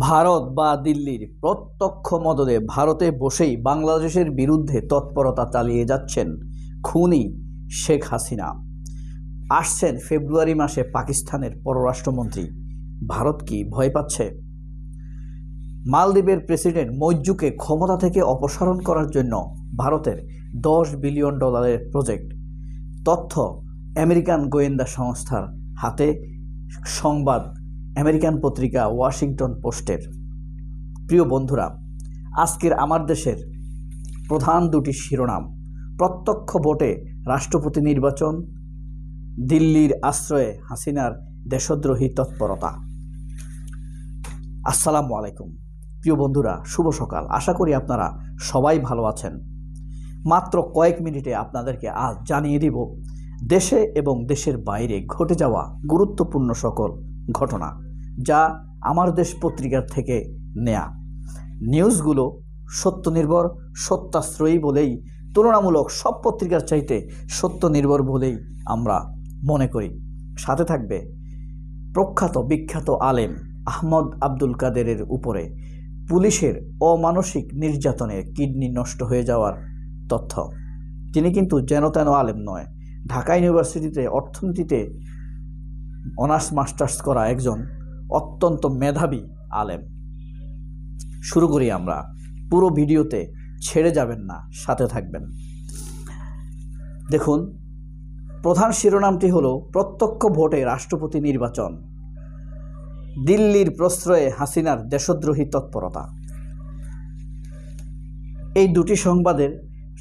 ভারত বা দিল্লির প্রত্যক্ষ মদদে ভারতে বসেই বাংলাদেশের বিরুদ্ধে তৎপরতা চালিয়ে যাচ্ছেন খুনি শেখ হাসিনা। আসছেন ফেব্রুয়ারি মাসে পাকিস্তানের পররাষ্ট্রমন্ত্রী। ভারত কি ভয় পাচ্ছে? মালদ্বীপের প্রেসিডেন্ট মজ্জুকে ক্ষমতা থেকে অপসারণ করার জন্য ভারতের দশ বিলিয়ন ডলারের প্রজেক্ট। তথ্য আমেরিকান গোয়েন্দা সংস্থার হাতে। সংবাদ আমেরিকান পত্রিকা ওয়াশিংটন পোস্টের। প্রিয় বন্ধুরা, আজকের আমার দেশের প্রধান দুটি শিরোনাম। প্রত্যক্ষ ভোটে রাষ্ট্রপতি নির্বাচন, দিল্লির আশ্রয়ে হাসিনার দেশদ্রোহী তৎপরতা। আসসালামু আলাইকুম। প্রিয় বন্ধুরা, শুভ সকাল। আশা করি আপনারা সবাই ভালো আছেন। মাত্র কয়েক মিনিটে আপনাদেরকে আজ জানিয়ে দিব, দেশে এবং দেশের বাইরে ঘটে যাওয়া গুরুত্বপূর্ণ সকল ঘটনা যা আমার দেশ পত্রিকার থেকে নেয়া। নিউজগুলো সত্য নির্ভর সত্যাশ্রয়ী বলেই, তুলনামূলক সব পত্রিকার চাইতে সত্য নির্ভর বলেই আমরা মনে করি। সাথে থাকবে প্রখ্যাত, বিখ্যাত আলেম আহমদ আব্দুল কাদেরের উপরে পুলিশের অমানসিক নির্যাতনে কিডনি নষ্ট হয়ে যাওয়ার তথ্য। তিনি কিন্তু যেন তেন আলেম নয়। ঢাকা ইউনিভার্সিটিতে অর্থনীতিতে অনার্স মাস্টার্স করা একজন অত্যন্ত মেধাবী আলেম। শুরু করি আমরা। পুরো ভিডিওতে ছেড়ে যাবেন না, সাথে থাকবেন। দেখুন, প্রধান শিরোনামটি হলো প্রত্যক্ষ ভোটে রাষ্ট্রপতি নির্বাচন। দিল্লির প্রশ্রয়ে হাসিনার দেশদ্রোহী তৎপরতা। এই দুটি সংবাদের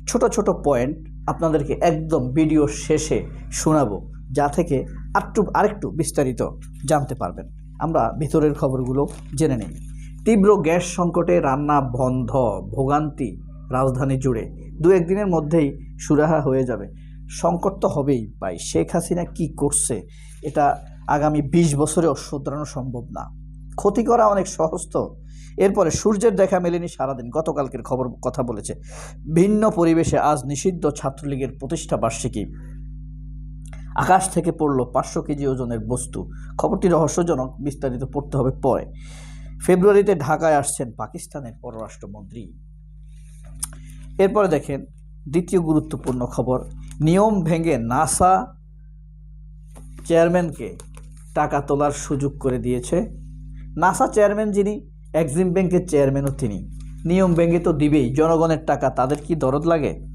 ছোট ছোট পয়েন্ট আপনাদেরকে একদম ভিডিও শেষে শোনাবো, যা থেকে আরটু আরেকটু বিস্তারিত জানতে পারবেন। আমরা ভিতরের খবরগুলো জেনে নিই। তীব্র গ্যাস সংকটে রান্না বন্ধ, ভোগান্তি রাজধানী জুড়ে। দু একদিনের মধ্যেই সুরাহা হয়ে যাবে। সংকট তো হবেই ভাই, শেখ হাসিনা কি করছে? এটা আগামী বিশ বছরেও শুধরানো সম্ভব না। ক্ষতি করা অনেক সহজ তো। এরপরে সূর্যের দেখা মেলেনি সারাদিন, গতকালকের খবর, কথা বলেছে। ভিন্ন পরিবেশে আজ নিষিদ্ধ ছাত্রলীগের প্রতিষ্ঠা বার্ষিকী। আকাশ থেকে পড়ল পাঁচশো কেজি ওজনের বস্তু। খবরটি রহস্যজনক, বিস্তারিত পড়তে হবে পরে। ফেব্রুয়ারিতে ঢাকায় আসছেন পাকিস্তানের পররাষ্ট্রমন্ত্রী। এরপরে দেখেন, দ্বিতীয় গুরুত্বপূর্ণ খবর, নিয়ম ভেঙে নাসা চেয়ারম্যানকে টাকা তোলার সুযোগ করে দিয়েছে। নাসা চেয়ারম্যান যিনি, এক্সিম ব্যাংকের চেয়ারম্যানও তিনি। নিয়ম ভেঙে তো দিবেই, জনগণের টাকা তাদের কি দরদ লাগে?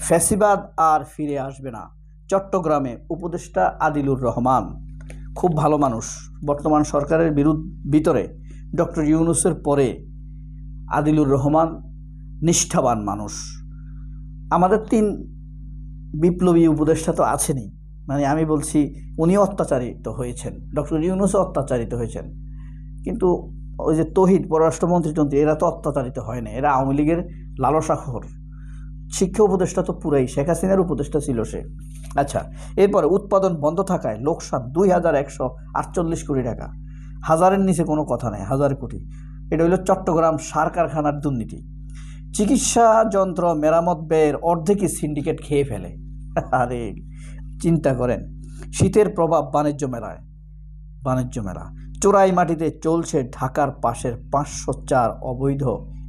ফ্যাসিবাদ আর ফিরে আসবে না। চট্টগ্রামে উপদেষ্টা আদিলুর রহমান। খুব ভালো মানুষ। বর্তমান সরকারের বিরুদ্ধ, ভিতরে ডক্টর ইউনুসের পরে আদিলুর রহমান নিষ্ঠাবান মানুষ। আমাদের তিন বিপ্লবী উপদেষ্টা তো আছেনই। মানে আমি বলছি, উনিও অত্যাচারিত হয়েছেন। ডক্টর ইউনুসও অত্যাচারিত হয়েছেন। কিন্তু ওই যে তহিদ পররাষ্ট্রমন্ত্রী টন্ত্রী এরা তো অত্যাচারিত হয় না। এরা আওয়ামী লীগের লালসাখর শিক্ষা উপদেষ্টা তো পুরাই, শেখ হাসিনার উপদেষ্টা ছিল সে। আচ্ছা এরপরে উৎপাদন বন্ধ থাকায় লোকসান দুই হাজার একশো আটচল্লিশ কোটি টাকা। হাজারের নিচে কোনো কথা নেই, হাজার কোটি। এটা হলো চট্টগ্রাম সার কারখানার দুর্নীতি। চিকিৎসা যন্ত্র মেরামত ব্যয়ের অর্ধেকই সিন্ডিকেট খেয়ে ফেলে। আরে, চিন্তা করেন, শীতের প্রভাব বাণিজ্য মেলায়, বাণিজ্য মেলা। চোরাই মাটিতে চলছে ঢাকার পাশের পাঁচশো চার অবৈধ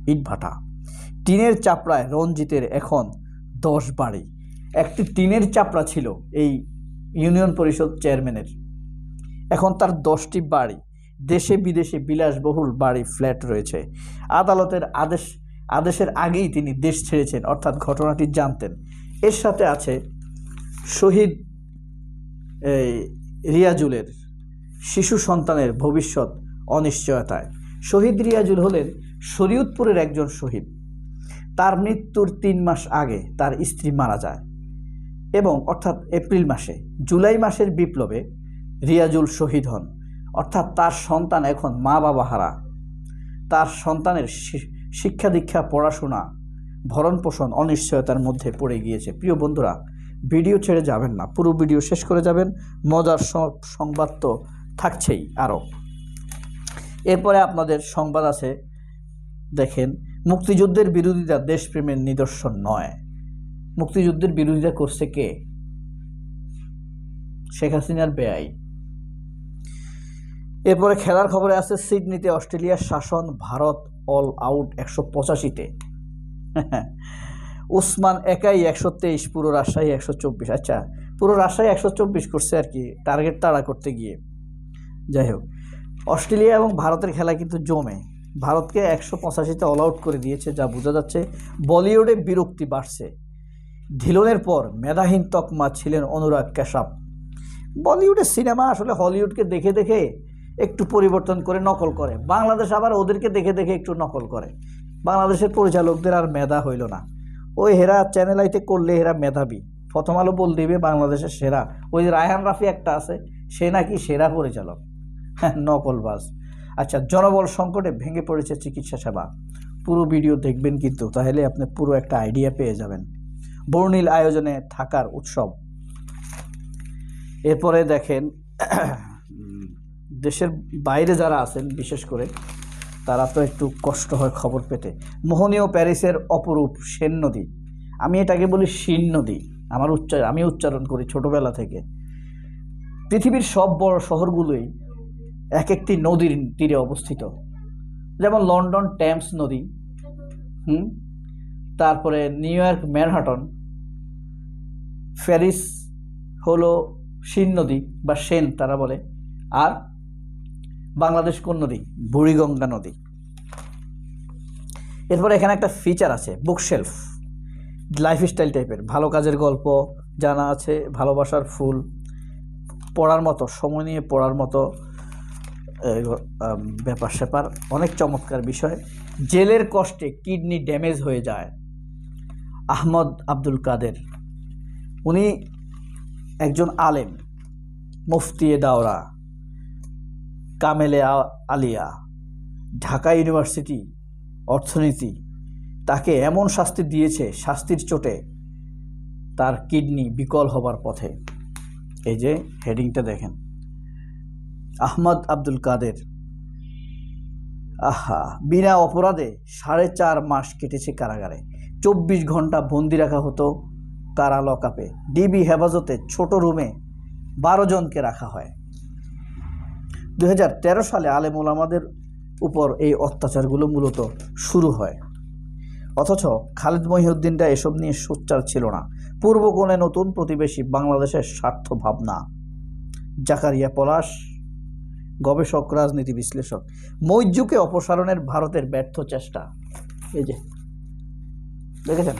ইটভাটা। টিনের চাপড়ায় রঞ্জিতের এখন দশ বাড়ি। একটি টিনের চাপড়া ছিল এই ইউনিয়ন পরিষদ চেয়ারম্যানের। এখন তার দশটি বাড়ি, দেশে বিদেশে বিলাসবহুল বাড়ি ফ্ল্যাট রয়েছে। আদালতের আদেশ, আদেশের আগেই তিনি দেশ ছেড়েছেন, অর্থাৎ ঘটনাটি জানতেন। এর সাথে আছে শহীদ, এই, রিয়াজুলের শিশু সন্তানের ভবিষ্যৎ অনিশ্চয়তায়। শহীদ রিয়াজুল হলেন শরীয়তপুরের একজন শহীদ। তার মৃত্যুর তিন মাস আগে তার স্ত্রী মারা যায় এবং অর্থাৎ এপ্রিল মাসে, জুলাই মাসের বিপ্লবে রিয়াজুল শহীদ হন। অর্থাৎ তার সন্তান এখন মা বাবা হারা। তার সন্তানের শিক্ষা দীক্ষা পড়াশোনা ভরণ পোষণ অনিশ্চয়তার মধ্যে পড়ে গিয়েছে। প্রিয় বন্ধুরা, ভিডিও ছেড়ে যাবেন না। পুরো ভিডিও শেষ করে যাবেন। মজার সব সংবাদ তো থাকছেই আরও এরপরে আপনাদের সংবাদ আছে, দেখেন মুক্তিযুদ্ধের বিরোধিতা দেশপ্রেমের নিদর্শন নয়। মুক্তিযুদ্ধের বিরোধিতা করছে কে? শেখ হাসিনার বেআই। এরপরে খেলার খবরে আছে, সিডনিতে অস্ট্রেলিয়ার শাসন, ভারত অল আউট একশো পঁচাশিতে। উসমান একাই একশো তেইশ, পুরো রাজশাহী একশো চব্বিশ। আচ্ছা পুরো রাজশাহী একশো চব্বিশ করছে আর কি, টার্গেট তাড়া করতে গিয়ে। যাই হোক, অস্ট্রেলিয়া এবং ভারতের খেলা কিন্তু জমে। ভারতকে একশো পঁচাশিতে অল আউট করে দিয়েছে, যা বোঝা যাচ্ছে বলিউডে বিরক্তি বাড়ছে। ধিলনের পর মেধাহীন তকমা ছিলেন অনুরাগ কাশ্যাপ বলিউডের সিনেমা আসলে হলিউডকে দেখে দেখে একটু পরিবর্তন করে নকল করে। বাংলাদেশ আবার ওদেরকে দেখে দেখে একটু নকল করে। বাংলাদেশের পরিচালকদের আর মেধা হইল না। ওই হেরা চ্যানেল আইতে করলে হেরা মেধাবী। প্রথম আলো বল দিবে বাংলাদেশের সেরা। ওই যে রায়হান রাফি একটা আছে, সে নাকি সেরা পরিচালক। হ্যাঁ নকলবাজ। আচ্ছা জনবল সংকটে ভেঙে পড়েছে চিকিৎসা সেবা। পুরো ভিডিও দেখবেন কিন্তু, তাহলে আপনি পুরো একটা আইডিয়া পেয়ে যাবেন। বর্ণিল আয়োজনে থাকার উৎসব। এরপরে দেখেন, দেশের বাইরে যারা আছেন, বিশেষ করে, তারা তো একটু কষ্ট হয় খবর পেতে। মোহনীয় প্যারিসের অপরূপ সেন নদী। আমি এটাকে বলি শিন নদী। আমার উচ্চার আমি উচ্চারণ করি ছোটবেলা থেকে। পৃথিবীর সব বড় শহরগুলোই এক একটি নদীর তীরে অবস্থিত। যেমন লন্ডন ট্যামস নদী, হুম? তারপরে নিউ ইয়র্ক ম্যানহাটন, প্যারিস হলো শিন নদী বা সেন তারা বলে। আর বাংলাদেশ কোন নদী? বুড়িগঙ্গা নদী। এরপরে এখানে একটা ফিচার আছে বুকশেলফ লাইফস্টাইল টাইপের ভালো কাজের গল্প, জানা আছে, ভালোবাসার ফুল, পড়ার মতো, সময় নিয়ে পড়ার মতো। ব্যাপার স্যাপার, অনেক চমৎকার বিষয়। জেলের কষ্টে কিডনি ড্যামেজ হয়ে যায় আহমদ আব্দুল কাদের। উনি একজন আলেম মুফতিয়ে দাওরা, কামেলে আলিয়া, ঢাকা ইউনিভার্সিটি, অর্থনীতি। তাকে এমন শাস্তি দিয়েছে, শাস্তির চোটে তার কিডনি বিকল হবার পথে। এই যে হেডিংটা দেখেন। আহমদ আব্দুল কাদের। আহা, বিনা অপরাধে সাড়ে চার মাস কেটেছে কারাগারে। চব্বিশ ঘণ্টা বন্দি রাখা হতো কারা লকআপে ডিবি হেফাজতে ছোট রুমে বারো জনকে রাখা হয়। দু হাজার তেরো সালে আলেম ওলামাদের উপর এই অত্যাচারগুলো মূলত শুরু হয়। অথচ খালিদ মহিউদ্দিনটা এসব নিয়ে সোচ্চার ছিল না। পূর্ব কোণে নতুন প্রতিবেশী বাংলাদেশের স্বার্থ ভাবনা। জাকারিয়া পলাশ গবেষক, রাজনীতি বিশ্লেষক। মৈজুকে অপসারণের ভারতের ব্যর্থ চেষ্টা। এই যে, দেখেছেন?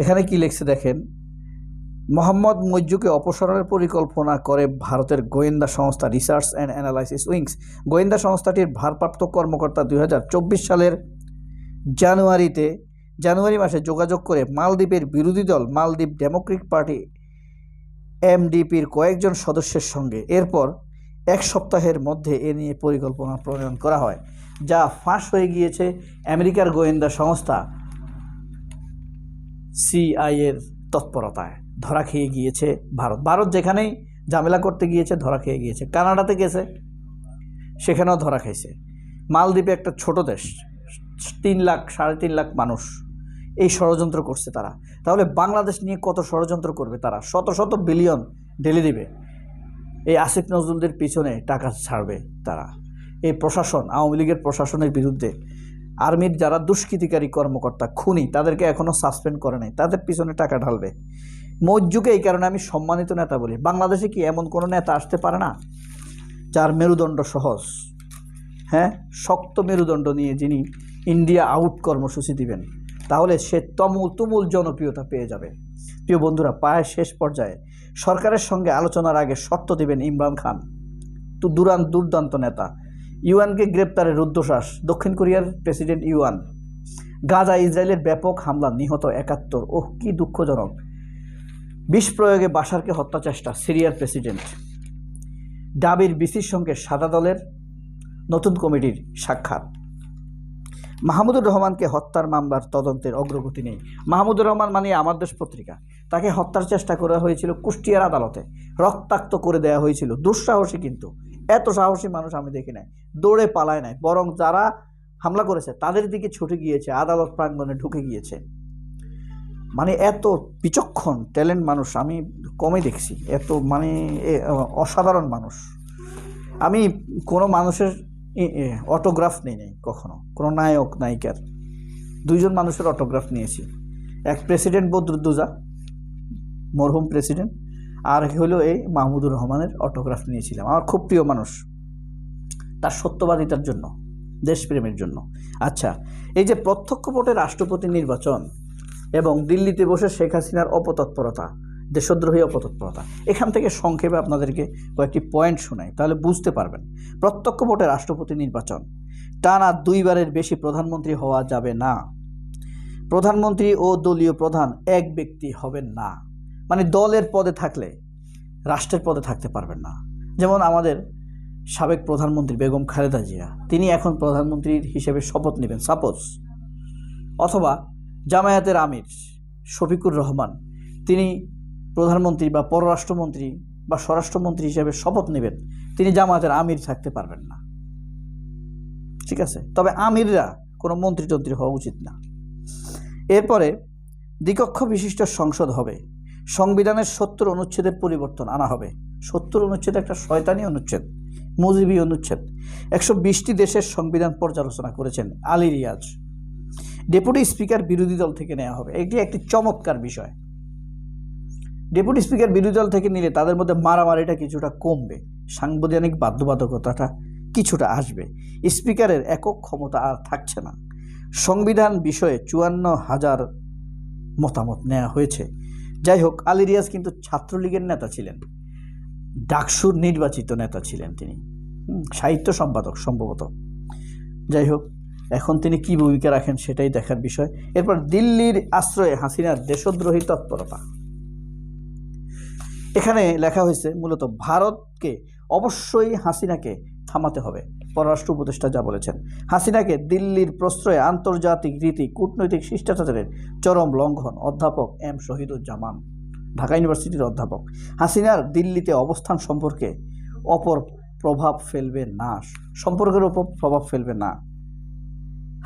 এখানে কি লিখছে দেখেন? মোহাম্মদ মৈজুকে অপসারণের পরিকল্পনা করে ভারতের গোয়েন্দা সংস্থা রিসার্চ অ্যান্ড অ্যানালাইসিস উইংস গোয়েন্দা সংস্থাটির ভারপ্রাপ্ত কর্মকর্তা দুই হাজার চব্বিশ সালের জানুয়ারিতে, জানুয়ারি মাসে যোগাযোগ করে মালদ্বীপের বিরোধী দল মালদ্বীপ ডেমোক্রেটিক পার্টি এমডিপির কয়েকজন সদস্যের সঙ্গে। এরপর এক সপ্তাহের মধ্যে এ নিয়ে পরিকল্পনা প্রণয়ন করা হয়, যা ফাঁস হয়ে গিয়েছে আমেরিকার গোয়েন্দা সংস্থা সিআইয়ের তৎপরতায়। ধরা খেয়ে গিয়েছে ভারত। ভারত যেখানেই ঝামেলা করতে গিয়েছে, ধরা খেয়ে গিয়েছে। কানাডাতে গেছে, সেখানেও ধরা খাইছে। মালদ্বীপে একটা ছোট দেশ, তিন লাখ, সাড়ে তিন লাখ মানুষ এই ষড়যন্ত্র করছে তারা। তাহলে বাংলাদেশ নিয়ে কত ষড়যন্ত্র করবে তারা? শত শত বিলিয়ন ঢেলে দিবে। এই আসিফ নজরুলদের পিছনে টাকা ছাড়বে তারা। এই প্রশাসন, আওয়ামী লীগের প্রশাসনের বিরুদ্ধে আর্মির যারা দুষ্কৃতিকারী কর্মকর্তা, খুনি, তাদেরকে এখনও সাসপেন্ড করে নাই। তাদের পিছনে টাকা ঢালবে। মজ্জুকে এই কারণে আমি সম্মানিত নেতা বলি। বাংলাদেশে কি এমন কোনো নেতা আসতে পারে না যার মেরুদণ্ড সহজ? হ্যাঁ শক্ত মেরুদণ্ড নিয়ে যিনি ইন্ডিয়া আউট কর্মসূচি দিবেন, তাহলে সে তমুল তুমুল জনপ্রিয়তা পেয়ে যাবে। প্রিয় বন্ধুরা পায়ের শেষ পর্যায়ে সরকারের সঙ্গে আলোচনার আগে শর্ত দিবেন ইমরান খান। তো দুরান দুর্দান্ত নেতা। ইউএনকে গ্রেপ্তারের রুদ্ধশ্বাস। দক্ষিণ কোরিয়ার প্রেসিডেন্ট ইউয়ান। গাজা ইসরায়েলের ব্যাপক হামলা নিহত একাত্তর। ওহ, কি দুঃখজনক। বিষ প্রয়োগে বাসারকে হত্যা চেষ্টা, সিরিয়ার প্রেসিডেন্ট। ডাবির বিসির সঙ্গে সাদা দলের নতুন কমিটির সাক্ষাৎ। মাহমুদুর রহমানকে হত্যার মামলার তদন্তের অগ্রগতি নেই। মাহমুদুর রহমান মানে আমার দেশ পত্রিকা। তাকে হত্যার চেষ্টা করা হয়েছিল কুষ্টিয়ার আদালতে। রক্তাক্ত করে দেওয়া হয়েছিল। দুঃসাহসী কিন্তু। এত সাহসী মানুষ আমি দেখি নাই। দৌড়ে পালায় নাই। বরং যারা হামলা করেছে, তাদের দিকে ছুটে গিয়েছে, আদালত প্রাঙ্গণে ঢুকে গিয়েছে। মানে এত বিচক্ষণ, ট্যালেন্ট মানুষ আমি কমই দেখছি। এত মানে অসাধারণ মানুষ। আমি কোনো মানুষের অটোগ্রাফ নেই, নাই, কখনো। কোনো নায়ক, নায়িকার। দুইজন মানুষের অটোগ্রাফ নিয়েছি। এক প্রেসিডেন্ট বদরুদ্দোজা, মরহুম প্রেসিডেন্ট আর হলো এই মাহমুদুর রহমানের অটোগ্রাফ নিয়েছিলাম। আমার খুব প্রিয় মানুষ। তার সত্যবাদিতার জন্য, দেশপ্রেমের জন্য। আচ্ছা এই যে প্রত্যক্ষ ভোটে রাষ্ট্রপতি নির্বাচন এবং দিল্লিতে বসে শেখ হাসিনার অপতৎপরতা দেশদ্রোহী অপতৎপরতা এখান থেকে সংক্ষেপে আপনাদেরকে কয়েকটি পয়েন্ট শোনাই, তাহলে বুঝতে পারবেন। প্রত্যক্ষ ভোটে রাষ্ট্রপতি নির্বাচন। টানা দুইবারের বেশি প্রধানমন্ত্রী হওয়া যাবে না। প্রধানমন্ত্রী ও দলীয় প্রধান এক ব্যক্তি হবেন না। মানে দলের পদে থাকলে রাষ্ট্রের পদে থাকতে পারবেন না। যেমন আমাদের সাবেক প্রধানমন্ত্রী বেগম খালেদা জিয়া, তিনি এখন প্রধানমন্ত্রীর হিসেবে শপথ নেবেন সাপোজ অথবা জামায়াতের আমির শফিকুর রহমান, তিনি প্রধানমন্ত্রী বা পররাষ্ট্রমন্ত্রী বা স্বরাষ্ট্রমন্ত্রী হিসেবে শপথ নেবেন, তিনি জামায়াতের আমির থাকতে পারবেন না। ঠিক আছে? তবে আমিররা কোনো মন্ত্রী টন্ত্রী হওয়া উচিত না। এরপরে দ্বিকক্ষ বিশিষ্ট সংসদ হবে। সংবিধানের সত্তর অনুচ্ছেদের পরিবর্তন আনা হবে। সত্তর অনুচ্ছেদ একটা শয়তানি অনুচ্ছেদ মুজিবি অনুচ্ছেদ। একশো বিশটি দেশের সংবিধান পর্যালোচনা করেছেন আলী রিয়াজ। ডেপুটি স্পিকার বিরোধী দল থেকে নেওয়া হবে। এটি একটি চমৎকার বিষয়। ডেপুটি স্পিকার বিরোধী দল থেকে নিলে তাদের মধ্যে মারামারিটা কিছুটা কমবে। সাংবিধানিক বাধ্যবাধকতাটা কিছুটা আসবে। স্পিকারের একক ক্ষমতা আর থাকছে না। সংবিধান বিষয়ে চুয়ান্ন হাজার মতামত নেওয়া হয়েছে। যাই হোক, আলী রিয়াজ কিন্তু ছাত্রলীগের নেতা ছিলেন। ডাকসুর নির্বাচিত নেতা ছিলেন তিনি। সাহিত্য সম্পাদক সম্ভবত। যাই হোক, এখন তিনি কি ভূমিকা রাখেন সেটাই দেখার বিষয়। এরপর দিল্লির আশ্রয়ে হাসিনার দেশদ্রোহী তৎপরতা। এখানে লেখা হয়েছে মূলত ভারতকে অবশ্যই হাসিনাকে থামাতে হবে। পররাষ্ট্র উপদেষ্টা যা বলেছেন। হাসিনাকে দিল্লির প্রশ্রয়ে আন্তর্জাতিক রীতি, কূটনৈতিক শিষ্টাচারের চরম লঙ্ঘন অধ্যাপক এম শহীদুজ্জামান, ঢাকা ইউনিভার্সিটির অধ্যাপক। হাসিনার দিল্লিতে অবস্থান সম্পর্কে অপর প্রভাব ফেলবে না। সম্পর্কের উপর প্রভাব ফেলবে না।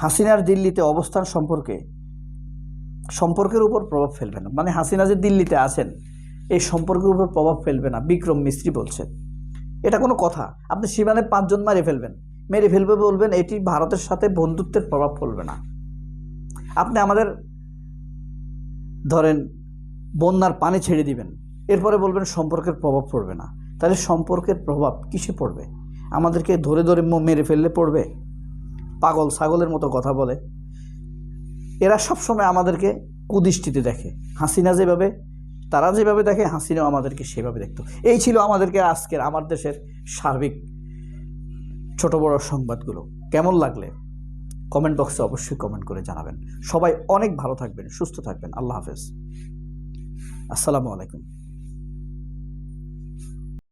হাসিনার দিল্লিতে অবস্থান সম্পর্কে, সম্পর্কের উপর প্রভাব ফেলবে না। মানে হাসিনা যে দিল্লিতে আছেন এই সম্পর্কের উপর প্রভাব ফেলবে না। বিক্রম মিস্ত্রি বলছেন এটা কোনো কথা। আপনি সীমানে পাঁচজন মারে ফেলবেন। মেরে ফেলবে বলবেন, এটি ভারতের সাথে বন্ধুত্বের প্রভাব ফেলবে না। আপনি আমাদের, ধরেন, বন্যার পানি ছেড়ে দিবেন। এরপরে বলবেন সম্পর্কের প্রভাব পড়বে না। তাহলে সম্পর্কের প্রভাব কিসে পড়বে? আমাদেরকে ধরে ধরে মেরে ফেললে পড়বে? পাগল ছাগলের মতো কথা বলে। এরা সবসময় আমাদেরকে কুদৃষ্টিতে দেখে। হাসিনা যেভাবে তারা যেভাবে দেখে, হাসিনাও আমাদেরকে সেভাবে দেখত। এই ছিল আমাদেরকে আজকের, আমার দেশের সার্বিক ছোট বড় সংবাদগুলো। কেমন লাগলে? কমেন্ট বক্সে অবশ্যই কমেন্ট করে জানাবেন। সবাই অনেক ভালো থাকবেন, সুস্থ থাকবেন। আল্লাহ হাফেজ। আসসালামু আলাইকুম।